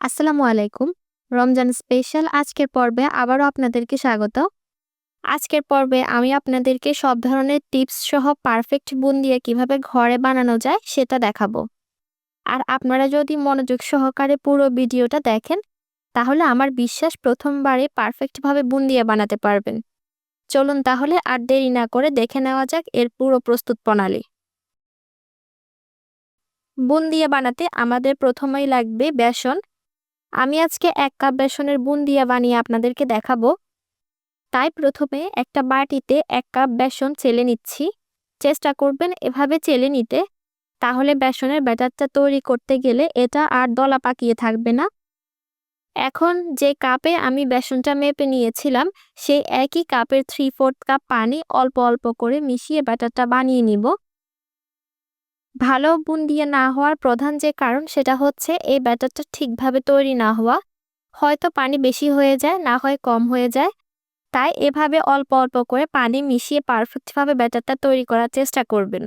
আসসালামু আলাইকুম। রমজান স্পেশাল আজকের পর্বে আবারও আপনাদেরকে স্বাগত। আজকের পর্বে আমি আপনাদেরকে সব ধরনের টিপস সহ পারফেক্ট বুন্দিয়া কীভাবে ঘরে বানানো যায় সেটা দেখাবো। আর আপনারা যদি মনোযোগ সহকারে পুরো ভিডিওটা দেখেন, তাহলে আমার বিশ্বাস প্রথমবারে পারফেক্টভাবে বুন্দিয়া বানাতে পারবেন। চলুন তাহলে আর দেরি না করে দেখে নেওয়া যাক এর পুরো প্রস্তুত প্রণালী। বুন্দিয়া বানাতে আমাদের প্রথমেই লাগবে বেসন আমি আজকে এক কাপ বেসনের বুন্দিয়া বানিয়ে আপনাদেরকে দেখাবো। তাই প্রথমে একটা বাটিতে এক কাপ বেসন চেলে নিচ্ছি। চেষ্টা করবেন এভাবে চেলে নিতে। তাহলে বেসনের ব্যাটারটা তৈরি করতে গেলে এটা আর দলা পাকিয়ে থাকবে না। এখন যে কাপে আমি বেসনটা মেপে নিয়েছিলাম, সেই একই কাপের থ্রি ফোর্থ কাপ পানি অল্প অল্প করে মিশিয়ে ব্যাটারটা বানিয়ে নিব। ভালো বুন্দিয়া না হওয়ার প্রধান যে কারণ সেটা হচ্ছে এই ব্যাটারটা ঠিকভাবে তৈরি না হওয়া। হয়তো পানি বেশি হয়ে যায়, না হয় কম হয়ে যায়। তাই এভাবে অল্প অল্প করে পানি মিশিয়ে পারফেক্টভাবে ব্যাটারটা তৈরি করার চেষ্টা করবেন।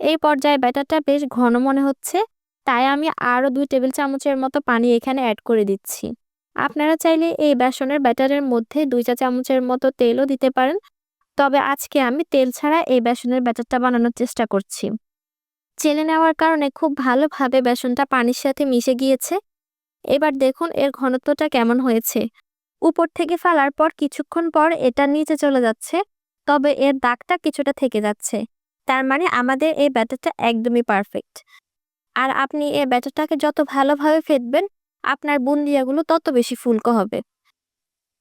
এই পর্যায়ে ব্যাটারটা বেশ ঘন মনে হচ্ছে, তাই আমি আরও দুই টেবিল চামচের মতো পানি এখানে অ্যাড করে দিচ্ছি। আপনারা চাইলে এই বেসনের ব্যাটারের মধ্যে দুই চা চামচের মতো তেলও দিতে পারেন, তবে আজকে আমি তেল ছাড়া এই বেসনের ব্যাটারটা বানানোর চেষ্টা করছি। চেলে নেওয়ার কারণে খুব ভালোভাবে বেসনটা পানির সাথে মিশে গিয়েছে। এবার দেখুন এর ঘনত্বটা কেমন হয়েছে। উপর থেকে ফেলার পর কিছুক্ষণ পর এটা নিচে চলে যাচ্ছে, তবে এর দাগটা কিছুটা থেকে যাচ্ছে। তার মানে আমাদের এই ব্যাটারটা একদমই পারফেক্ট। আর আপনি এই ব্যাটারটাকে যত ভালোভাবে ফেটবেন, আপনার বুন্দিয়াগুলো তত বেশি ফুলকো হবে।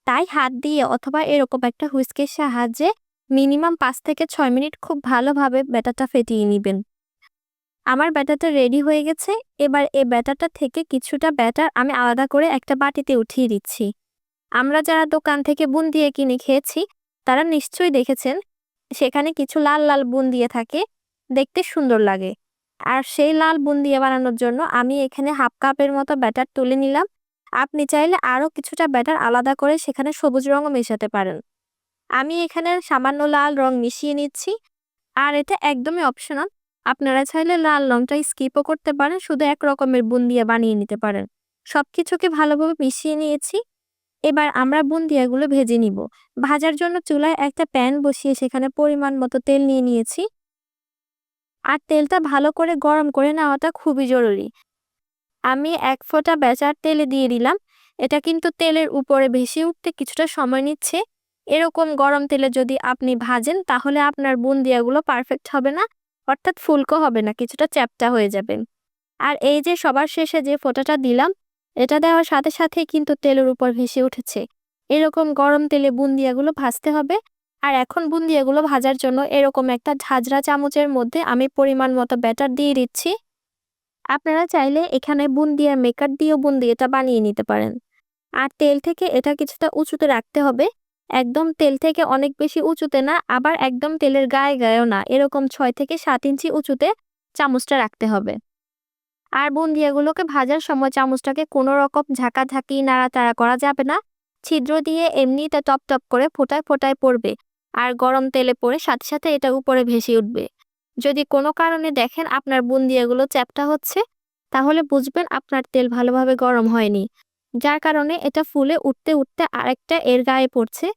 তাই হাত দিয়ে অথবা এরকম একটা হুইস্কের সাহায্যে মিনিমাম পাঁচ থেকে ছয় মিনিট খুব ভালোভাবে ব্যাটারটা ফেটিয়ে নেবেন। আমার ব্যাটারটা রেডি হয়ে গেছে, এবার এ ব্যাটারটা থেকে কিছুটা ব্যাটার আমি আলাদা করে একটা বাটিতে উঠিয়ে দিচ্ছি। আমরা যারা দোকান থেকে বুন দিয়ে কিনে খেয়েছি, তারা নিশ্চয়ই দেখেছেন, সেখানে কিছু লাল লাল বুন দিয়ে থাকে, দেখতে সুন্দর লাগে। আর সেই লাল বুন দিয়ে বানানোর জন্য আমি এখানে হাফ কাপের মতো ব্যাটার তুলে নিলাম। আপনি চাইলে আরও কিছুটা ব্যাটার আলাদা করে সেখানে সবুজ রঙও মেশাতে পারেন। আমি এখানে সামান্য লাল রং মিশিয়ে নিচ্ছি, আর এটা একদমই অপশনাল আপনারা চাইলে লাল রংটা স্কিপও করতে পারেন, শুধু এক রকমের বুন্দিয়া বানিয়ে নিতে পারেন। সব কিছুকে ভালোভাবে মিশিয়ে নিয়েছি। এবার আমরা বুন্দিয়াগুলো ভেজে নিব। ভাজার জন্য চুলায় একটা প্যান বসিয়ে সেখানে পরিমাণ মতো তেল নিয়ে নিয়েছি। আর তেলটা ভালো করে গরম করে নেওয়াটা খুবই জরুরি। আমি এক ফোঁটা বেচার তেলে দিয়ে দিলাম। এটা কিন্তু তেলের উপরে ভেসে উঠতে কিছুটা সময় নিচ্ছে। এরকম গরম তেলে যদি আপনি ভাজেন, তাহলে আপনার বুন্দিয়াগুলো পারফেক্ট হবে না। অর্থাৎ ফুলকো হবে না, কিছুটা চ্যাপটা হয়ে যাবে। আর এই যে সবার শেষে যে ফোঁটাটা দিলাম, এটা দেওয়ার সাথে সাথে কিন্তু তেলের উপর ভেসে উঠেছে। এরকম গরম তেলে বুন্দিয়াগুলো ভাজতে হবে। আর এখন বুন্দিয়াগুলো ভাজার জন্য এরকম একটা ঝাঁঝরা চামচের মধ্যে আমি পরিমাণ মতো ব্যাটার দিয়ে দিচ্ছি। আপনারা চাইলে এখানে বুন্দিয়ার মেকার দিয়েও বুন্দিয়াটা বানিয়ে নিতে পারেন। আর তেল থেকে এটা কিছুটা উঁচুতে রাখতে হবে। একদম তেল থেকে অনেক বেশি উঁচুতে না, আবার একদম তেলের গায়ে গায়েও না, এরকম ছয় থেকে সাত ইঞ্চি উঁচুতে চামচটা রাখতে হবে। আর বুন্দিয়াগুলোকে ভাজার সময় চামচটাকে কোনো রকম ঝাঁকাঝাঁকি, নাড়াচাড়া করা যাবে না। ছিদ্র দিয়ে এমনিতে টপ টপ করে ফোটায় ফোটায় পড়বে আর গরম তেলে পড়ে সাথে সাথে এটা উপরে ভেসে উঠবে। যদি কোনো কারণে দেখেন আপনার বুন্দিয়াগুলো চ্যাপটা হচ্ছে, তাহলে বুঝবেন আপনার তেল ভালোভাবে গরম হয়নি। যার কারণে এটা ফুলে উঠতে উঠতে আরেকটা এর গায়ে পড়ছে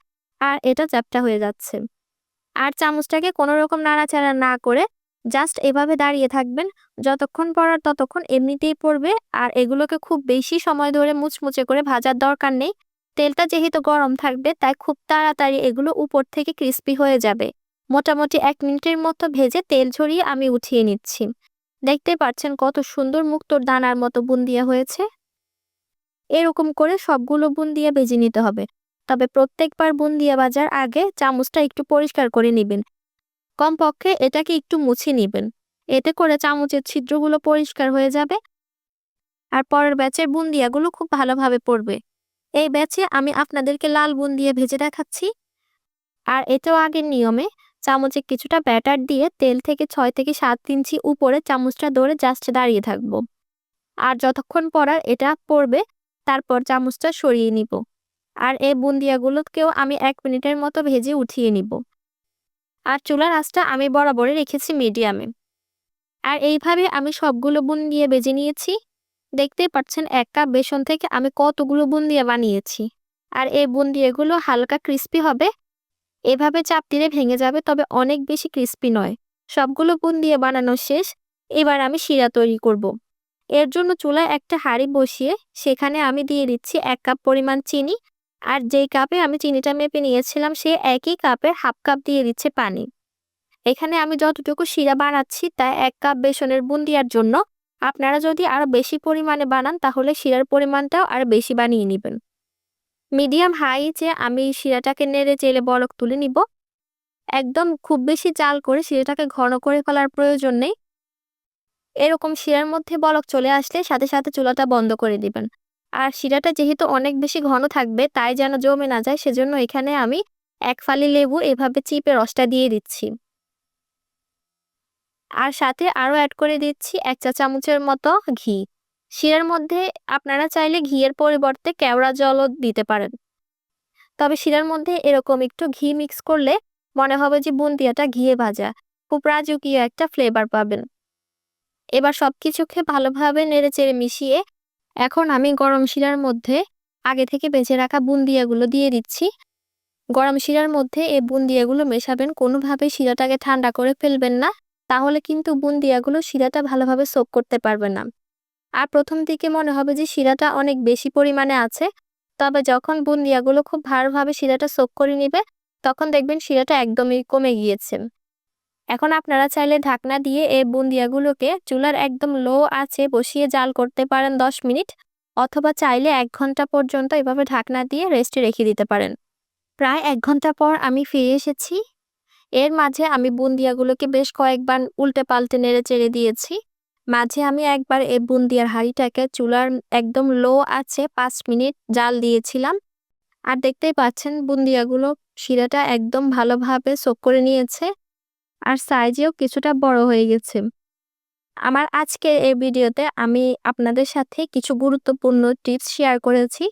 আর এটা চ্যাপটা হয়ে যাচ্ছে। আর চামচটাকে কোনো রকম নাড়াচাড়া না করে জাস্ট এভাবে দাঁড়িয়ে থাকবেন। যতক্ষণ পড়ার ততক্ষণ এমনিতেই পড়বে আর এগুলোকে খুব বেশি সময় ধরে মুচমুচে করে ভাজার দরকার নেই। তেলটা যেহেতু গরম থাকবে তাই খুব তাড়াতাড়ি এগুলো উপর থেকে ক্রিস্পি হয়ে যাবে। মোটামুটি এক মিনিটের মতো ভেজে তেল ঝরিয়ে আমি উঠিয়ে নিচ্ছি। দেখতে পাচ্ছেন কত সুন্দর মুক্তোর দানার মতো বুন্দিয়া হয়েছে। এরকম করে সবগুলো বুন্দিয়া ভেজে নিতে হবে। তবে প্রত্যেকবার বুন্দিয়া ভাজার আগে চামচটা একটু পরিষ্কার করে নেবেন। কমপক্ষে এটাকে একটু মুছে নেবেন। এতে করে চামচের ছিদ্রগুলো পরিষ্কার হয়ে যাবে। আর পরের ব্যাচের বুন্দিয়াগুলো খুব ভালোভাবে পড়বে। এই ব্যাচে আমি আপনাদেরকে লাল বুন্দিয়া ভেজে দেখাচ্ছি। আর এটাও আগের নিয়মে চামচে কিছুটা ব্যাটার দিয়ে তেল থেকে ছয় থেকে সাত ইঞ্চি উপরে চামচটা ধরে জাস্ট দাঁড়িয়ে থাকব। আর যতক্ষণ পরার এটা পড়বে তারপর চামচটা সরিয়ে নিব। আর এই বুন্দিয়াগুলোকেও আমি এক মিনিটের মতো ভেজে উঠিয়ে নিব। আর চুলার আঁচটা আমি বরাবরে রেখেছি মিডিয়ামে। আর এইভাবে আমি সবগুলো বুন্দিয়া বেজে নিয়েছি। দেখতেই পাচ্ছেন, এক কাপ বেসন থেকে আমি কতগুলো বুন্দিয়া বানিয়েছি। আর এই বুন্দিয়াগুলো হালকা ক্রিস্পি হবে। এভাবে চাপ দিলে ভেঙে যাবে, তবে অনেক বেশি ক্রিস্পি নয়। সবগুলো বুন্দিয়া বানানো শেষ। এবার আমি শিরা তৈরি করব। এর জন্য চুলায় একটা হাঁড়ি বসিয়ে সেখানে আমি দিয়ে দিচ্ছি এক কাপ পরিমাণ চিনি। আর যেই কাপে আমি চিনিটা মেপে নিয়েছিলাম সে একই কাপের হাফ কাপ দিয়ে দিচ্ছে পানি। এখানে আমি যতটুকু শিরা বানাচ্ছি তা এক কাপ বেসনের বুন্দিয়ার জন্য। আপনারা যদি আরও বেশি পরিমাণে বানান তাহলে শিরার পরিমাণটাও আর বেশি বানিয়ে নেবেন। মিডিয়াম হাই যে আমি শিরাটাকে নেড়ে চেলে বলক তুলে নিব। একদম খুব বেশি চাল করে শিরাটাকে ঘন করে ফেলার প্রয়োজন নেই। এরকম শিরার মধ্যে বলক চলে আসলে সাথে সাথে চুলাটা বন্ধ করে দিবেন। আর শিরাটা যেহেতু অনেক বেশি ঘন থাকবে, তাই যেন জমে না যায়, সেজন্য এখানে আমি এক ফালি লেবু এভাবে চিপে রসটা দিয়ে দিচ্ছি। আর সাথে আরও অ্যাড করে দিচ্ছি এক চা চামচের মতো ঘি। শিরার মধ্যে আপনারা চাইলে ঘিয়ের পরিবর্তে কেওড়া জলও দিতে পারেন। তবে শিরার মধ্যে এরকম একটু ঘি মিক্স করলে মনে হবে যে বুন্দিয়াটা ঘিয়ে ভাজা। খুব রাজকীয় একটা ফ্লেভার পাবেন। এবার সব কিছুকে ভালোভাবে নেড়ে চেড়ে মিশিয়ে এখন আমি গরম শিরার মধ্যে আগে থেকে বেঁচে রাখা বুন্দিয়াগুলো দিয়ে দিচ্ছি। গরম শিরার মধ্যে এই বুন্দিয়াগুলো মেশাবেন, কোনোভাবে শিরাটাকে ঠান্ডা করে ফেলবেন না, তাহলে কিন্তু বুন্দিয়াগুলো শিরাটা ভালোভাবে সোক করতে পারবে না। আর প্রথম দিকে মনে হবে যে শিরাটা অনেক বেশি পরিমাণে আছে, তবে যখন বুন্দিয়াগুলো খুব ভালোভাবে শিরাটা সোক করে নিবে, তখন দেখবেন শিরাটা একদমই কমে গিয়েছে। এখন আপনারা চাইলে ঢাকনা দিয়ে এই বুন্দিয়াগুলোকে চুলার একদম লো আছে বসিয়ে জাল করতে পারেন দশ মিনিট অথবা চাইলে এক ঘণ্টা পর্যন্ত এভাবে ঢাকনা দিয়ে রেস্টে রেখে দিতে পারেন। প্রায় এক ঘণ্টা পর আমি ফিরে এসেছি। এর মাঝে আমি বুন্দিয়াগুলোকে বেশ কয়েকবার উল্টে পাল্টে নেড়ে চেড়ে দিয়েছি। মাঝে আমি একবার এই বুন্দিয়ার হাঁড়িটাকে চুলার একদম লো আছে পাঁচ মিনিট জাল দিয়েছিলাম। আর দেখতেই পাচ্ছেন, বুন্দিয়াগুলো শিরাটা একদম ভালোভাবে সোক করে নিয়েছে। আর সাইজেও কিছুটা বড় হয়ে গেছে। আমার আজকের এই ভিডিওতে আমি আপনাদের সাথে কিছু গুরুত্বপূর্ণ টিপস শেয়ার করেছি।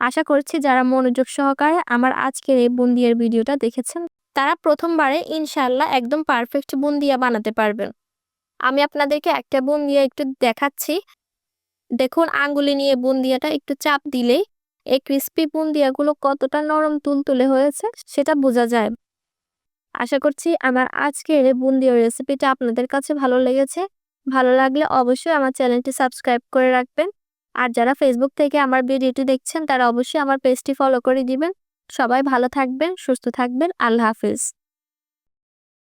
আশা করছি যারা মনোযোগ সহকারে আমার আজকের এই বুন্দিয়ার ভিডিওটা দেখেছেন, তারা প্রথমবারে ইনশাল্লাহ একদম পারফেক্ট বুন্দিয়া বানাতে পারবেন। আমি আপনাদেরকে একটা বুন্দিয়া একটু দেখাচ্ছি। দেখুন, আঙ্গুলি নিয়ে বুন্দিয়াটা একটু চাপ দিলেই এই ক্রিস্পি বুন্দিয়াগুলো কতটা নরম তুলতুলে হয়েছে, সেটা বোঝা যায়। আশা করছি আমার আজকের বুন্দিও রেসিপিটা আপনাদের কাছে ভালো লেগেছে। ভালো লাগলে অবশ্যই আমার চ্যানেলটি সাবস্ক্রাইব করে রাখবেন। আর যারা ফেসবুক থেকে আমার ভিডিওটি দেখছেন, তারা অবশ্যই আমার পেজটি ফলো করে দিবেন। সবাই ভালো থাকবেন, সুস্থ থাকবেন। আল্লাহ হাফিজ।